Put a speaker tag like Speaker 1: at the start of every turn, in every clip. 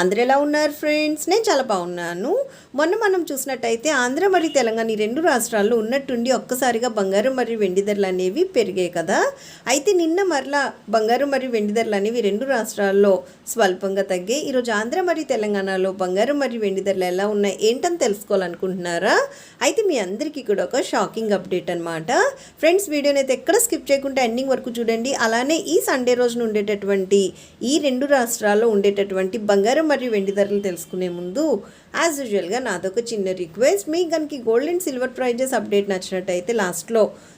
Speaker 1: అందరు ఎలా ఉన్నారు ఫ్రెండ్స్? నేను చాలా బాగున్నాను. మొన్న మనం చూసినట్టయితే ఆంధ్ర మరియు తెలంగాణ ఈ రెండు రాష్ట్రాల్లో ఉన్నట్టుండి ఒక్కసారిగా బంగారం మరియు వెండి ధరలు అనేవి పెరిగాయి కదా. అయితే నిన్న మరలా బంగారం మరియు వెండి ధరలు అనేవి రెండు రాష్ట్రాల్లో స్వల్పంగా తగ్గాయి. ఈరోజు ఆంధ్ర మరియు తెలంగాణలో బంగారం మరియు వెండి ధరలు ఎలా ఉన్నాయి ఏంటని తెలుసుకోవాలనుకుంటున్నారా? అయితే మీ అందరికీ కూడా ఒక షాకింగ్ అప్డేట్ అనమాట ఫ్రెండ్స్ వీడియోని అయితే ఎక్కడ స్కిప్ చేయకుండా ఎండింగ్ వరకు చూడండి. అలానే ఈ సండే రోజున ఉండేటటువంటి ఈ రెండు రాష్ట్రాల్లో ఉండేటటువంటి బంగారం మరియు వెండి ధరలు తెలుసుకునే ముందు యాజ్ యూజువల్గా నాదొక చిన్న రిక్వెస్ట్ మీకు కనుక gold and silver prizes update నచ్చినట్టయితే లాస్ట్లో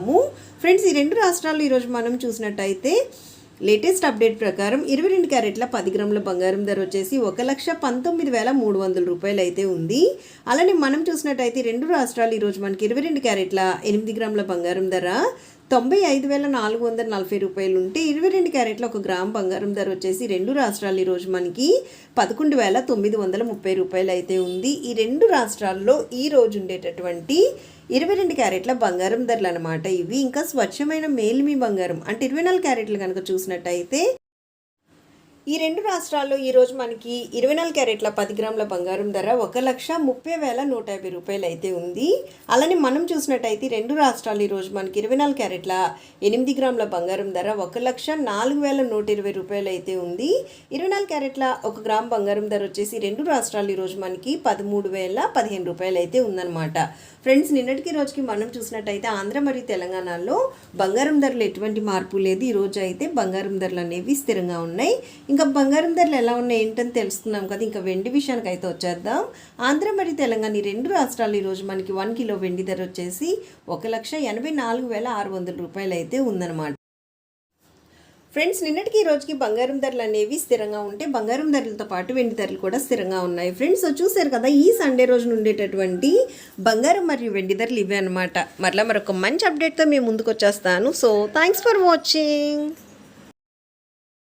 Speaker 1: చూసేద్దాము ఫ్రెండ్స్ ఈ రెండు రాష్ట్రాల్లో ఈరోజు మనం చూసినట్టయితే లేటెస్ట్ అప్డేట్ ప్రకారం ఇరవై రెండు క్యారెట్ల పది గ్రాముల బంగారం ధర వచ్చేసి ఒక లక్ష పంతొమ్మిది వేల మూడు వందల రూపాయలు అయితే ఉంది. అలానే మనం చూసినట్టయితే రెండు రాష్ట్రాలు ఈరోజు మనకి ఇరవై రెండు క్యారెట్ల ఎనిమిది గ్రాముల బంగారం ధర తొంభై ఐదు వేల నాలుగు వందల నలభై రూపాయలు ఉంటే ఇరవై రెండు క్యారెట్ల ఒక గ్రామ్ బంగారం ధర వచ్చేసి రెండు రాష్ట్రాలు ఈరోజు మనకి పదకొండు వేల తొమ్మిది వందల ముప్పై రూపాయలు అయితే ఉంది. ఈ రెండు రాష్ట్రాల్లో ఈ రోజు ఉండేటటువంటి ఇరవై రెండు క్యారెట్ల బంగారం ధరలు అనమాట ఇవి. ఇంకా స్వచ్ఛమైన మేలిమి బంగారం అంటే ఇరవై నాలుగు క్యారెట్లు కనుక చూసినట్టయితే ఈ రెండు రాష్ట్రాల్లో ఈరోజు మనకి ఇరవై నాలుగు క్యారెట్ల పది గ్రాముల బంగారం ధర ఒక లక్ష ముప్పై వేల నూట యాభై రూపాయలు అయితే ఉంది. అలానే మనం చూసినట్టయితే రెండు రాష్ట్రాలు ఈరోజు మనకి ఇరవై నాలుగు క్యారెట్ల ఎనిమిది గ్రాముల బంగారం ధర ఒక లక్ష నాలుగు వేల నూట ఇరవై రూపాయలు అయితే ఉంది. ఇరవై నాలుగు క్యారెట్ల ఒక గ్రామ్ బంగారం ధర వచ్చేసి రెండు రాష్ట్రాలు ఈరోజు మనకి పదమూడు వేల పదిహేను రూపాయలు అయితే ఉందన్నమాట. ఫ్రెండ్స్ నిన్నటికి రోజుకి మనం చూసినట్టయితే ఆంధ్ర మరియు తెలంగాణలో బంగారం ధరలు ఎటువంటి మార్పు లేదు. ఈ రోజు అయితే బంగారం ధరలు అనేవి స్థిరంగా ఉన్నాయి. ఇంకా బంగారం ధరలు ఎలా ఉన్నాయి ఏంటని తెలుసుకున్నాం కదా. ఇంకా వెండి విషయానికి అయితే వచ్చేద్దాం. ఆంధ్ర మరియు తెలంగాణ ఈ రెండు రాష్ట్రాలు ఈరోజు మనకి వన్ కిలో వెండి ధర వచ్చేసి ఒక లక్ష ఎనభై నాలుగు వేల ఆరు వందల రూపాయలు అయితే ఉందన్నమాట. ఫ్రెండ్స్ నిన్నటికి ఈ రోజుకి బంగారం ధరలు అనేవి స్థిరంగా ఉంటే బంగారం ధరలతో పాటు వెండి ధరలు కూడా స్థిరంగా ఉన్నాయి. ఫ్రెండ్స్ చూశారు కదా ఈ సండే రోజున ఉండేటటువంటి బంగారం మరియు వెండి ధరలు ఇవే అనమాట మరలా మరొక మంచి అప్డేట్తో మేము ముందుకు వచ్చేస్తాను. So thanks for watching